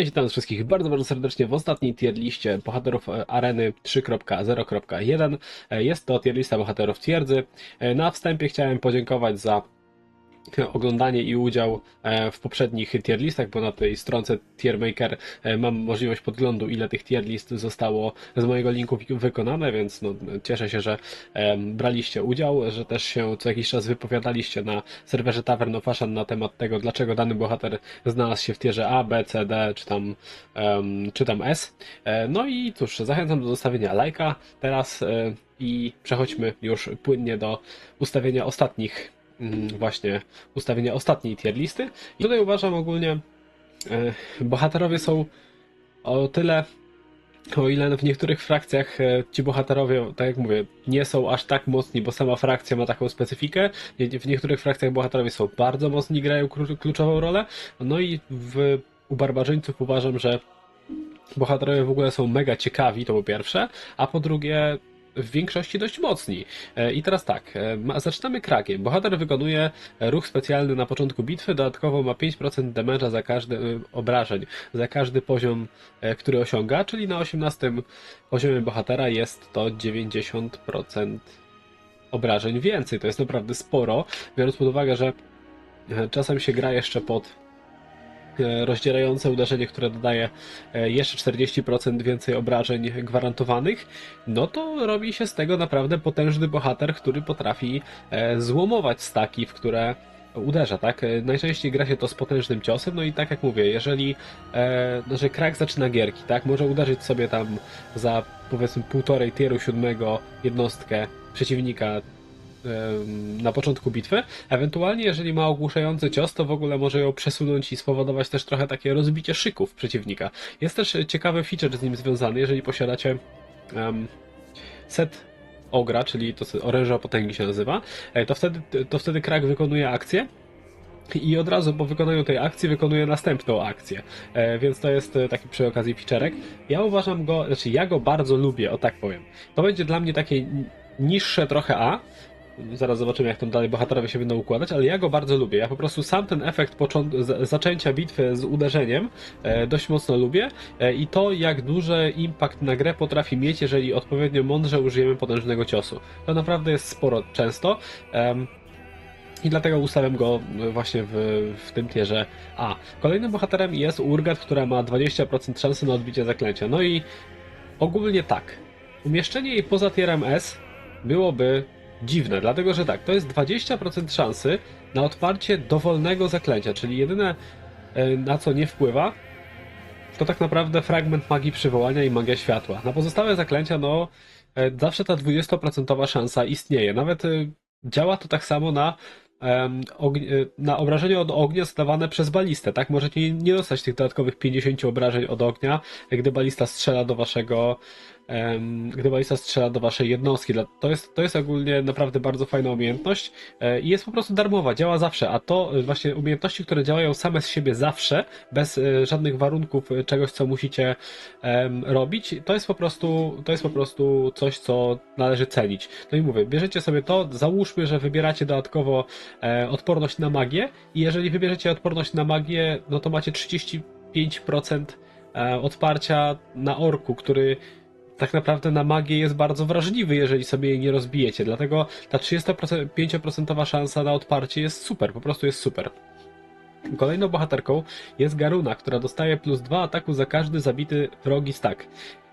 Cześć, witam wszystkich bardzo, bardzo serdecznie w ostatniej tier liście bohaterów e, areny 3.0.1. E, Jest to tier lista bohaterów twierdzy. E, Na wstępie chciałem podziękować za oglądanie i udział e, w poprzednich tier listach, bo na tej stronce Tiermaker e, mam możliwość podglądu, ile tych tier list zostało z mojego linku wykonane, więc no, cieszę się, że em, braliście udział, że też się co jakiś czas wypowiadaliście na serwerze Tavern of Ashan na temat tego, dlaczego dany bohater znalazł się w tierze A, B, C, D, czy tam, czy tam S. E, no i cóż, zachęcam do zostawienia lajka teraz e, i przechodźmy już płynnie do ustawienia ostatnich właśnie ustawienia ostatniej tier listy. I tutaj uważam ogólnie, e, bohaterowie są o tyle, o ile w niektórych frakcjach e, ci bohaterowie, tak jak mówię, nie są aż tak mocni, bo sama frakcja ma taką specyfikę. W niektórych frakcjach bohaterowie są bardzo mocni, grają kluczową rolę. No i w, u barbarzyńców uważam, że bohaterowie w ogóle są mega ciekawi, to po pierwsze, a po drugie w większości dość mocni. E, I teraz tak, e, zaczynamy krakiem. Bohater wykonuje e, ruch specjalny na początku bitwy, dodatkowo ma 5% damage'a za każdy obrażeń, za każdy poziom, który osiąga, czyli na 18 poziomie bohatera jest to 90% obrażeń więcej. To jest naprawdę sporo, biorąc pod uwagę, że czasem się gra jeszcze pod rozdzierające uderzenie, które dodaje e, jeszcze 40% więcej obrażeń gwarantowanych, no to robi się z tego naprawdę potężny bohater, który potrafi e, złomować staki, w które uderza, tak? E, Najczęściej gra się to z potężnym ciosem, no i tak jak mówię, jeżeli e, no, że krak zaczyna gierki, tak? Może uderzyć sobie tam za powiedzmy półtorej tieru siódmego jednostkę przeciwnika na początku bitwy. Ewentualnie, jeżeli ma ogłuszający cios, to w ogóle może ją przesunąć i spowodować też trochę takie rozbicie szyków przeciwnika. Jest też ciekawy feature z nim związany, jeżeli posiadacie em, set ogra, czyli to oręża potęgi się nazywa, e, to wtedy, to wtedy krak wykonuje akcję. I od razu po wykonaniu tej akcji wykonuje następną akcję. E, więc to jest e, taki przy okazji featurek. Ja uważam go, znaczy ja go bardzo lubię, o tak powiem. To będzie dla mnie takie niższe trochę A. Zaraz zobaczymy, jak tam dalej bohaterowie się będą układać, ale ja go bardzo lubię. Ja po prostu sam ten efekt zaczęcia bitwy z uderzeniem e, dość mocno lubię e, i to, jak duży impact na grę potrafi mieć, jeżeli odpowiednio mądrze użyjemy potężnego ciosu. To naprawdę jest sporo często. I dlatego ustawiam go właśnie w, w tym tierze A. Kolejnym bohaterem jest Urgat, która ma 20% szansy na odbicie zaklęcia. No i ogólnie tak. Umieszczenie jej poza tierem S byłoby dziwne, dlatego że tak, to jest 20% szansy na odparcie dowolnego zaklęcia, czyli jedyne e, na co nie wpływa to tak naprawdę fragment magii przywołania i magia światła. Na pozostałe zaklęcia, no e, zawsze ta 20% szansa istnieje. Nawet e, działa to tak samo na, na obrażenia od ognia zadawane przez balistę, tak? Możecie nie- dostać tych dodatkowych 50 obrażeń od ognia, gdy balista strzela do waszego gdy balista strzela do waszej jednostki. To jest, to jest ogólnie naprawdę bardzo fajna umiejętność e, i jest po prostu darmowa, działa zawsze, a to e, właśnie umiejętności, które działają same z siebie zawsze, bez e, żadnych warunków, czegoś, co musicie robić, to jest po prostu, to jest po prostu coś, co należy cenić. No i mówię, bierzecie sobie to, załóżmy, że wybieracie dodatkowo odporność na magię i jeżeli wybierzecie odporność na magię, no to macie 35% e, odparcia na orku, który tak naprawdę na magię jest bardzo wrażliwy, jeżeli sobie jej nie rozbijecie. Dlatego ta 35% szansa na odparcie jest super, po prostu jest super. Kolejną bohaterką jest Garuna, która dostaje plus 2 ataku za każdy zabity wrogi stack.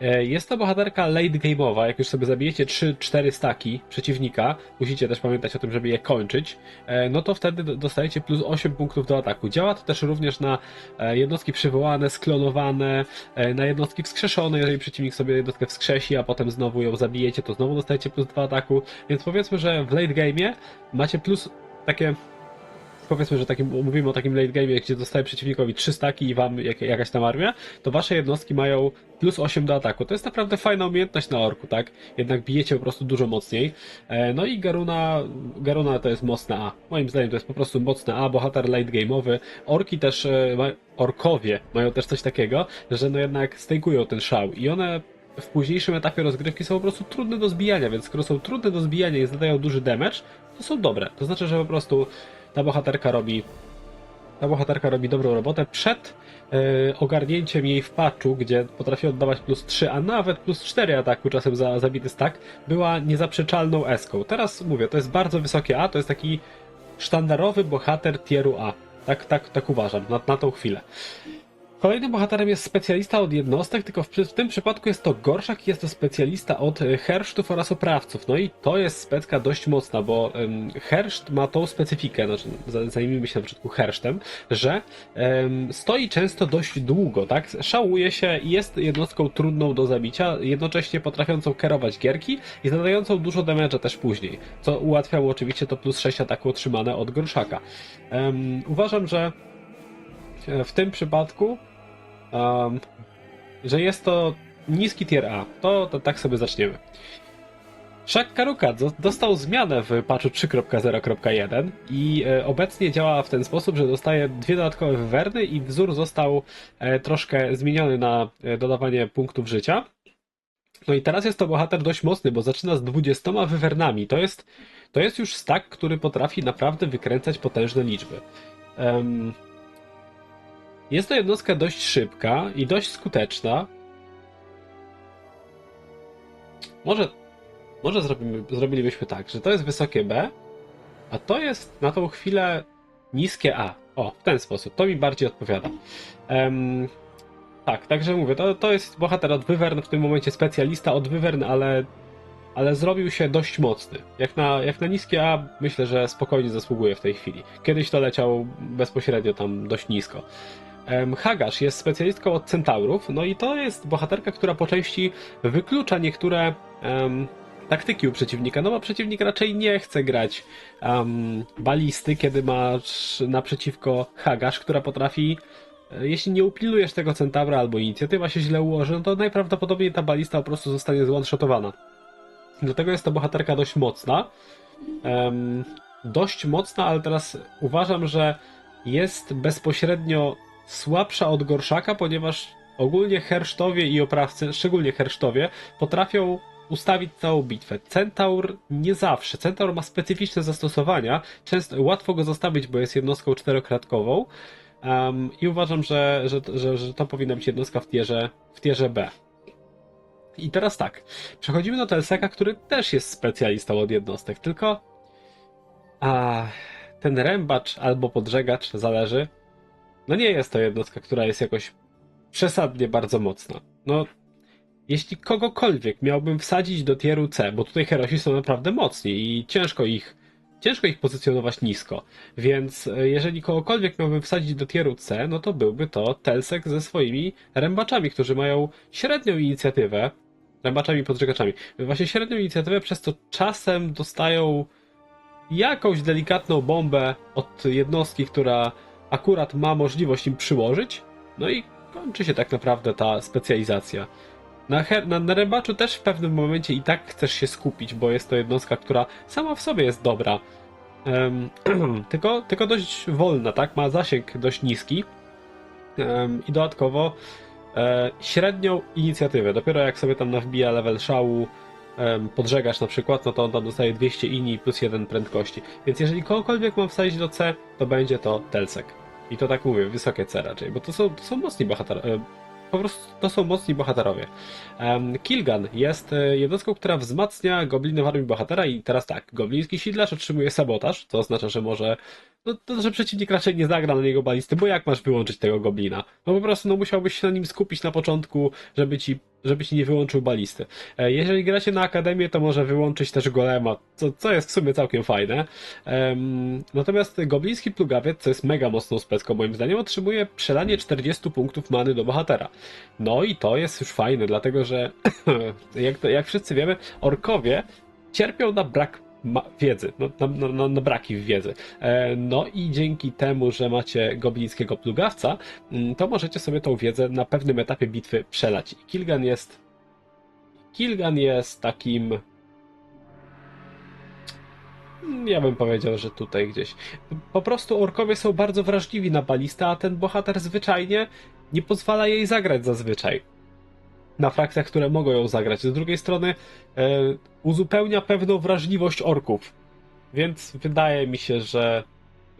E, Jest to bohaterka late game'owa, jak już sobie zabijecie 3-4 staki przeciwnika, musicie też pamiętać o tym, żeby je kończyć, e, no to wtedy do- dostajecie plus 8 punktów do ataku. Działa to też również na e, jednostki przywołane, sklonowane, na jednostki wskrzeszone, jeżeli przeciwnik sobie jednostkę wskrzesi, a potem znowu ją zabijecie, to znowu dostajecie plus 2 ataku, więc powiedzmy, że w late game'ie macie plus takie powiedzmy, że takim, mówimy o takim late game, gdzie dostaje przeciwnikowi 3 staki i wam jak, jakaś tam armia, to wasze jednostki mają plus 8 do ataku. To jest naprawdę fajna umiejętność na orku, tak? Jednak bijecie po prostu dużo mocniej. E, no i Garuna, Garuna to jest mocne A. Moim zdaniem to jest po prostu mocne A, bohater late game'owy. Orki też, e, orkowie mają też coś takiego, że no jednak stejkują ten szał i one w późniejszym etapie rozgrywki są po prostu trudne do zbijania, więc skoro są trudne do zbijania i zadają duży damage, to są dobre. To znaczy, że po prostu ta bohaterka robi ta bohaterka robi dobrą robotę przed e, ogarnięciem jej w patchu, gdzie potrafi oddawać plus 3, a nawet plus 4 ataku czasem za zabity stack, była niezaprzeczalną eską. Teraz mówię, to jest bardzo wysokie A, to jest taki sztandarowy bohater tieru A. Tak, tak, tak uważam, na, na tą chwilę. Kolejnym bohaterem jest specjalista od jednostek, tylko w, w tym przypadku jest to Gorszak jest to specjalista od e, hersztów oraz oprawców. No i to jest specka dość mocna, bo um, herszt ma tą specyfikę, znaczy za- zajmijmy się na początku hersztem, że em, stoi często dość długo, tak? Szałuje się i jest jednostką trudną do zabicia, jednocześnie potrafiącą kierować gierki i zadającą dużo damage'a też później, co ułatwiało oczywiście to plus 6 ataku otrzymane od Gorszaka. Em, uważam, że e, w tym przypadku um, że jest to niski tier A. To, to tak sobie zaczniemy. Shaq Karuka do- dostał zmianę w patchu 3.0.1 i e, obecnie działa w ten sposób, że dostaje dwie dodatkowe wywerny i wzór został e, troszkę zmieniony na e, dodawanie punktów życia. No i teraz jest to bohater dość mocny, bo zaczyna z 20 wywernami. To jest, to jest już stack, który potrafi naprawdę wykręcać potężne liczby. Em, jest to jednostka dość szybka i dość skuteczna. Może, może zrobimy, zrobilibyśmy tak, że to jest wysokie B, a to jest na tą chwilę niskie A. O, w ten sposób. To mi bardziej odpowiada. Em, tak, także mówię, to, to jest bohater od Wyvern, w tym momencie specjalista od Wyvern, ale, ale zrobił się dość mocny. Jak na, jak na niskie A, myślę, że spokojnie zasługuje w tej chwili. Kiedyś to leciał bezpośrednio tam dość nisko. Hagasz jest specjalistką od centaurów, no i to jest bohaterka, która po części wyklucza niektóre em, taktyki u przeciwnika, no bo przeciwnik raczej nie chce grać em, balisty, kiedy masz naprzeciwko Hagasz, która potrafi e, jeśli nie upilnujesz tego centaura albo inicjatywa się źle ułoży, no to najprawdopodobniej ta balista po prostu zostanie zone-shotowana. Dlatego jest to bohaterka dość mocna. Em, dość mocna, ale teraz uważam, że jest bezpośrednio słabsza od Gorszaka, ponieważ ogólnie hersztowie i oprawcy, szczególnie hersztowie, potrafią ustawić całą bitwę. Centaur nie zawsze. Centaur ma specyficzne zastosowania. Często łatwo go zostawić, bo jest jednostką czteroklatkową. Um, I uważam, że, że, że, że to powinna być jednostka w tierze, w tierze B. I teraz tak. Przechodzimy do Telseka, który też jest specjalistą od jednostek, tylko a ten rębacz albo podżegacz, zależy, no nie jest to jednostka, która jest jakoś przesadnie bardzo mocna. No, jeśli kogokolwiek miałbym wsadzić do tieru C, bo tutaj herosi są naprawdę mocni i ciężko ich, ciężko ich pozycjonować nisko, więc e, jeżeli kogokolwiek miałbym wsadzić do tieru C, no to byłby to Telsek ze swoimi rębaczami, którzy mają średnią inicjatywę, rębaczami podżegaczami, właśnie średnią inicjatywę, przez to czasem dostają jakąś delikatną bombę od jednostki, która akurat ma możliwość im przyłożyć, no i kończy się tak naprawdę ta specjalizacja. Na, her- na, na rębaczu też w pewnym momencie i tak chcesz się skupić, bo jest to jednostka, która sama w sobie jest dobra. Em, tylko, tylko dość wolna, tak? Ma zasięg dość niski. Em, I dodatkowo e, średnią inicjatywę. Dopiero jak sobie tam nawbija level szału, em, podżegasz na przykład, no to on tam dostaje 200 ini plus 1 prędkości. Więc jeżeli kogokolwiek mam wsadzić do C, to będzie to Telsek. I to tak mówię, wysokie C raczej, bo to są, to są mocni bohaterowie. Po prostu to są mocni bohaterowie. Kilgan jest e, jednostką, która wzmacnia gobliny w armii bohatera i teraz tak, gobliński sidlarz otrzymuje sabotaż, co oznacza, że może no to, że przeciwnik raczej nie zagra na niego balisty, bo jak masz wyłączyć tego goblina? No po prostu no musiałbyś się na nim skupić na początku, żeby ci, żeby ci nie wyłączył balisty. E, Jeżeli gracie na akademię, to może wyłączyć też golema, co, co jest w sumie całkiem fajne. Natomiast gobliński plugawiec, co jest mega mocną specką moim zdaniem, otrzymuje przelanie 40 punktów many do bohatera. No i to jest już fajne, dlatego że jak, to, jak wszyscy wiemy, orkowie cierpią na brak wiedzy, no, na braki wiedzy. E, no i dzięki temu, że macie goblińskiego plugawca, mm, to możecie sobie tą wiedzę na pewnym etapie bitwy przelać. I Kilgan jest. Kilgan jest takim. Mm, Ja bym powiedział, że tutaj gdzieś. Po prostu orkowie są bardzo wrażliwi na balistę, a ten bohater zwyczajnie nie pozwala jej zagrać zazwyczaj. Na frakcjach, które mogą ją zagrać. Z drugiej strony e, uzupełnia pewną wrażliwość orków. Więc wydaje mi się, że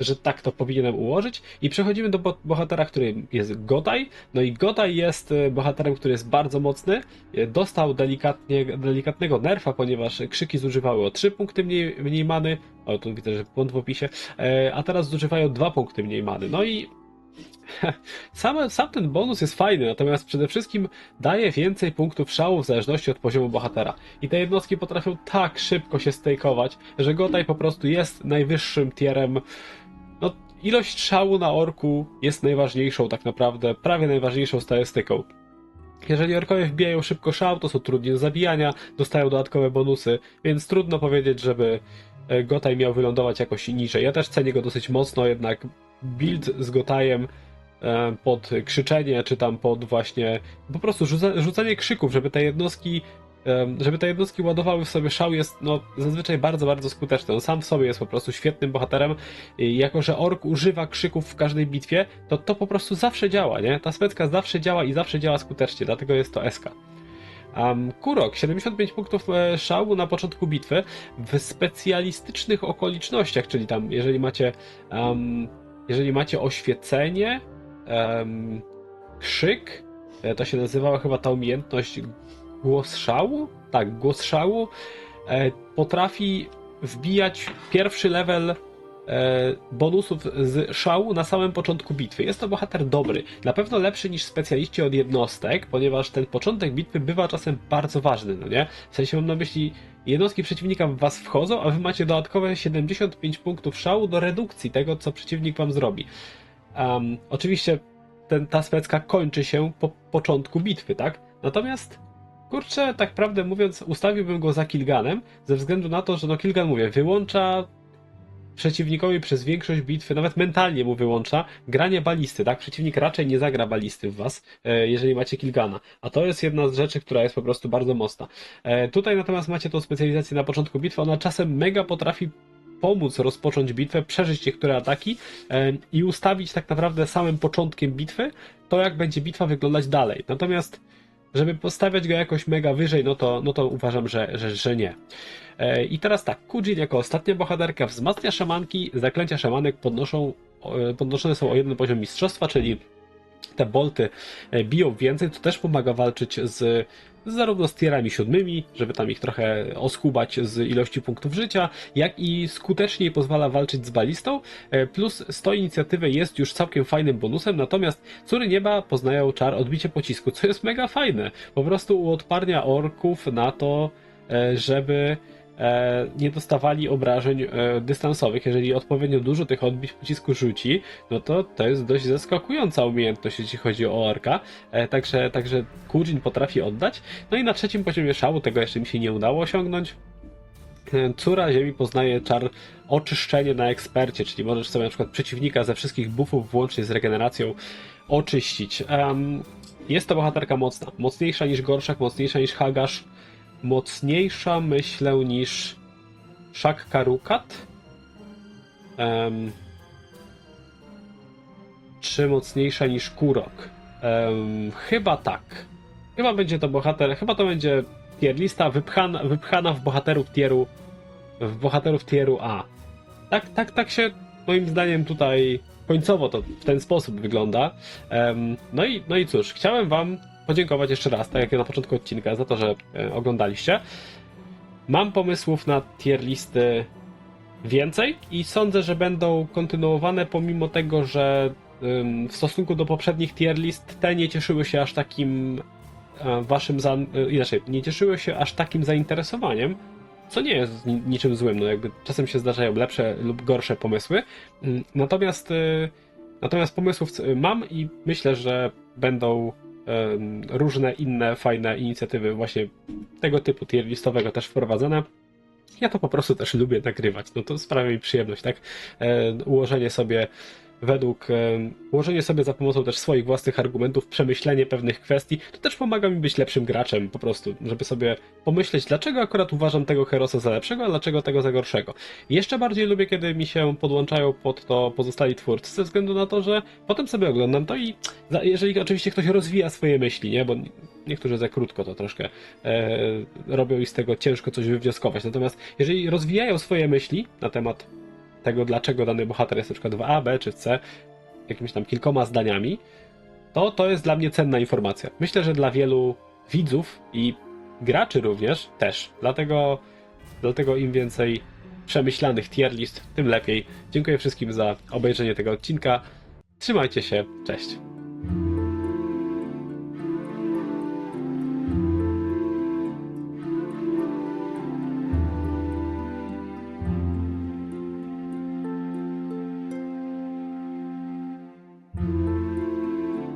że tak to powinienem ułożyć. I przechodzimy do bo- bohatera, którym jest Godaj. No i Godaj jest e, bohaterem, który jest bardzo mocny. E, Dostał delikatnie, delikatnego nerfa, ponieważ krzyki zużywały o 3 punkty mniej, mniej many. O, tu widzę, że błąd w opisie. E, A teraz zużywają 2 punkty mniej many. No i sam, sam ten bonus jest fajny, natomiast przede wszystkim daje więcej punktów szału w zależności od poziomu bohatera. I te jednostki potrafią tak szybko się stejkować, że Gotaj po prostu jest najwyższym tierem. No, ilość szału na orku jest najważniejszą tak naprawdę, prawie najważniejszą statystyką. Jeżeli orkowie wbijają szybko szał, to są trudni do zabijania, dostają dodatkowe bonusy, więc trudno powiedzieć, żeby e, Gotaj miał wylądować jakoś niżej. Ja też cenię go dosyć mocno, jednak build z Gotajem e, pod krzyczenie, czy tam pod właśnie po prostu rzuca, rzucanie krzyków, żeby te jednostki em, żeby te jednostki ładowały w sobie szał jest no, zazwyczaj bardzo, bardzo skuteczny. On sam w sobie jest po prostu świetnym bohaterem. I jako, że ork używa krzyków w każdej bitwie, to to po prostu zawsze działa, nie? Ta specka zawsze działa i zawsze działa skutecznie, dlatego jest to SK. Um, Kurok, 75 punktów e, szału na początku bitwy w specjalistycznych okolicznościach, czyli tam, jeżeli macie, um, jeżeli macie oświecenie, em, krzyk, e, to się nazywała chyba ta umiejętność głos szału? Tak, głos szału e, potrafi wbijać pierwszy level e, bonusów z szału na samym początku bitwy. Jest to bohater dobry, na pewno lepszy niż specjaliści od jednostek, ponieważ ten początek bitwy bywa czasem bardzo ważny, no nie? W sensie mam na myśli, jednostki przeciwnika w was wchodzą, a wy macie dodatkowe 75 punktów szału do redukcji tego, co przeciwnik wam zrobi. Um, oczywiście ten, ta specka kończy się po początku bitwy, tak? Natomiast kurczę, tak prawdę mówiąc, ustawiłbym go za Kilganem, ze względu na to, że no Kilgan, mówię, wyłącza przeciwnikowi przez większość bitwy, nawet mentalnie mu wyłącza, granie balisty, tak? Przeciwnik raczej nie zagra balisty w was, e, jeżeli macie Kilgana. A to jest jedna z rzeczy, która jest po prostu bardzo mocna. E, Tutaj natomiast macie tą specjalizację na początku bitwy, ona czasem mega potrafi pomóc rozpocząć bitwę, przeżyć niektóre ataki e, i ustawić tak naprawdę samym początkiem bitwy to, jak będzie bitwa wyglądać dalej. Natomiast żeby postawiać go jakoś mega wyżej, no to, no to uważam, że, że, że nie. E, I teraz tak, Kujin jako ostatnia bohaterka wzmacnia szamanki, zaklęcia szamanek podnoszą, podnoszone są o jeden poziom mistrzostwa, czyli te bolty e, biją więcej, to też pomaga walczyć z zarówno z tierami siódmymi, żeby tam ich trochę oskubać z ilości punktów życia, jak i skuteczniej pozwala walczyć z balistą, e, plus 100 inicjatywy jest już całkiem fajnym bonusem, natomiast Córy Nieba poznają czar odbicie pocisku, co jest mega fajne. Po prostu uodparnia orków na to, e, żeby nie dostawali obrażeń e, dystansowych. Jeżeli odpowiednio dużo tych odbić pocisku rzuci, no to to jest dość zaskakująca umiejętność, jeśli chodzi o orka. E, Także, także Kujin potrafi oddać. No i na trzecim poziomie szału, tego jeszcze mi się nie udało osiągnąć. E, Córa Ziemi poznaje czar oczyszczenie na ekspercie, czyli możesz sobie na przykład przeciwnika ze wszystkich buffów, włącznie z regeneracją, oczyścić. Em, jest to bohaterka mocna. Mocniejsza niż Gorszak, mocniejsza niż Hagasz, mocniejsza myślę niż Shak Karukat. Em, czy mocniejsza niż Kurok? Em, chyba tak. Chyba będzie to bohater, chyba to będzie tier lista wypchana, wypchana w bohaterów tieru w bohaterów tieru A. Tak, tak, tak się moim zdaniem tutaj końcowo to w ten sposób wygląda. Em, no, i, no i cóż, chciałem Wam podziękować jeszcze raz, tak jak na początku odcinka, za to, że e, oglądaliście. Mam pomysłów na tier listy więcej i sądzę, że będą kontynuowane pomimo tego, że w stosunku do poprzednich tier list te nie cieszyły się aż takim e, waszym za, e, inaczej, nie cieszyły się aż takim zainteresowaniem, co nie jest ni- niczym złym, no jakby czasem się zdarzają lepsze lub gorsze pomysły. Natomiast y, natomiast pomysłów mam i myślę, że będą różne inne fajne inicjatywy właśnie tego typu tier listowego też wprowadzone. Ja to po prostu też lubię nagrywać. No to sprawia mi przyjemność, tak? E, ułożenie sobie według, e, ułożenie sobie za pomocą też swoich własnych argumentów, przemyślenie pewnych kwestii, to też pomaga mi być lepszym graczem po prostu, żeby sobie pomyśleć, dlaczego akurat uważam tego herosa za lepszego, a dlaczego tego za gorszego. Jeszcze bardziej lubię, kiedy mi się podłączają pod to pozostali twórcy, ze względu na to, że potem sobie oglądam to i jeżeli oczywiście ktoś rozwija swoje myśli, nie, bo niektórzy za krótko to troszkę e, robią i z tego ciężko coś wywnioskować. Natomiast jeżeli rozwijają swoje myśli na temat tego, dlaczego dany bohater jest na przykład w A, B czy C, jakimiś tam kilkoma zdaniami, to to jest dla mnie cenna informacja. Myślę, że dla wielu widzów i graczy również też. Dlatego, dlatego im więcej przemyślanych tier list, tym lepiej. Dziękuję wszystkim za obejrzenie tego odcinka. Trzymajcie się, cześć.